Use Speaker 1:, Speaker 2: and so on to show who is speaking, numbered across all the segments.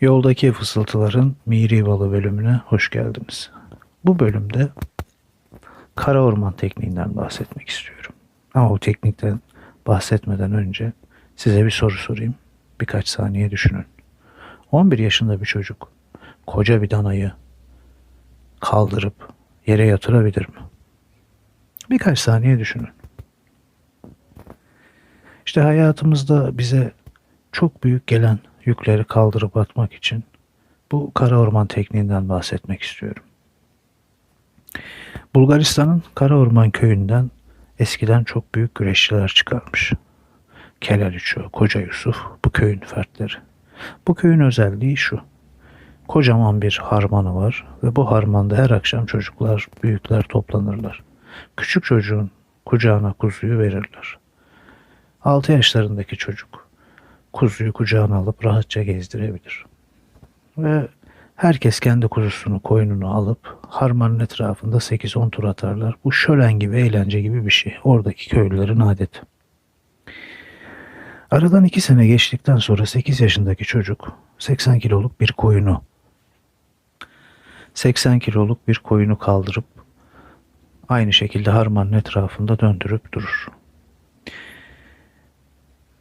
Speaker 1: Yoldaki Fısıltıların Miri Balı bölümüne hoş geldiniz. Bu bölümde kara orman tekniğinden bahsetmek istiyorum. Ama bu teknikten bahsetmeden önce size bir soru sorayım. Birkaç saniye düşünün. 11 yaşında bir çocuk koca bir danayı kaldırıp yere yatırabilir mi? Birkaç saniye düşünün. İşte hayatımızda bize çok büyük gelen yükleri kaldırıp atmak için bu kara orman tekniğinden bahsetmek istiyorum. Bulgaristan'ın Kara Orman köyünden eskiden çok büyük güreşçiler çıkarmış. Kelaliço, Koca Yusuf bu köyün fertleri. Bu köyün özelliği şu. Kocaman bir harmanı var ve bu harmanda her akşam çocuklar, büyükler toplanırlar. Küçük çocuğun kucağına kuzuyu verirler. 6 yaşlarındaki çocuk kuzuyu kucağına alıp rahatça gezdirebilir. Ve herkes kendi kuzusunu, koyununu alıp harmanın etrafında 8-10 tur atarlar. Bu şölen gibi, eğlence gibi bir şey. Oradaki köylülerin adeti. Aradan 2 sene geçtikten sonra 8 yaşındaki çocuk 80 kiloluk bir koyunu 80 kiloluk bir koyunu kaldırıp aynı şekilde harmanın etrafında döndürüp durur.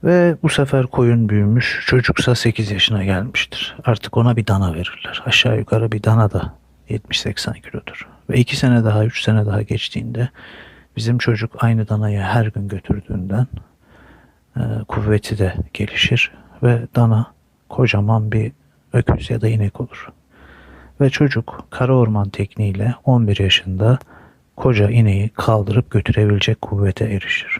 Speaker 1: Ve bu sefer koyun büyümüş, çocuksa 8 yaşına gelmiştir. Artık ona bir dana verirler. Aşağı yukarı bir dana da 70-80 kilodur. Ve 2 sene daha, 3 sene daha geçtiğinde bizim çocuk aynı danayı her gün götürdüğünden e, kuvveti de gelişir ve dana kocaman bir öküz ya da inek olur. Ve çocuk kara orman tekniğiyle 11 yaşında koca ineği kaldırıp götürebilecek kuvvete erişir.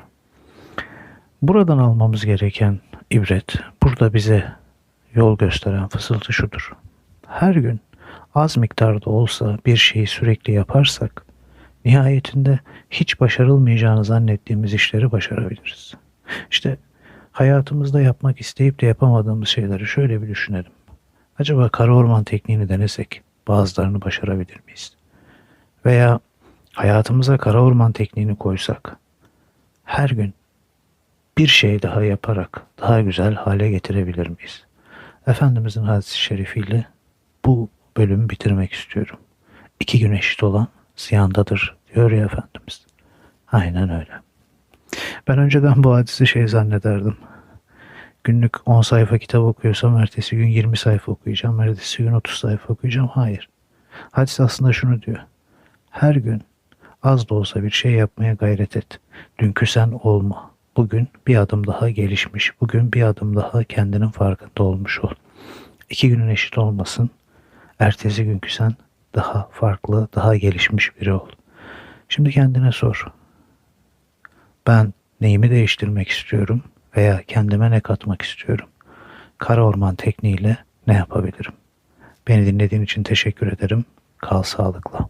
Speaker 1: Buradan almamız gereken ibret, burada bize yol gösteren fısıltı şudur. Her gün az miktarda olsa bir şeyi sürekli yaparsak, nihayetinde hiç başarılmayacağını zannettiğimiz işleri başarabiliriz. İşte hayatımızda yapmak isteyip de yapamadığımız şeyleri şöyle bir düşünelim. Acaba kara orman tekniğini denesek bazılarını başarabilir miyiz? Veya hayatımıza kara orman tekniğini koysak, her gün bir şey daha yaparak daha güzel hale getirebilir miyiz? Efendimizin hadisi şerifiyle bu bölümü bitirmek istiyorum. İki gün eşit olan ziyandadır diyor ya Efendimiz. Aynen öyle. Ben önceden bu hadisi şey zannederdim. Günlük 10 sayfa kitap okuyorsam ertesi gün 20 sayfa okuyacağım. Ertesi gün 30 sayfa okuyacağım. Hayır. Hadis aslında şunu diyor. Her gün az da olsa bir şey yapmaya gayret et. Dünkü sen olma. Bugün bir adım daha gelişmiş. Bugün bir adım daha kendinin farkında olmuş ol. İki günün eşit olmasın. Ertesi günkü sen daha farklı, daha gelişmiş biri ol. Şimdi kendine sor. Ben neyimi değiştirmek istiyorum veya kendime ne katmak istiyorum? Kara orman tekniğiyle ne yapabilirim? Beni dinlediğin için teşekkür ederim. Kal sağlıkla.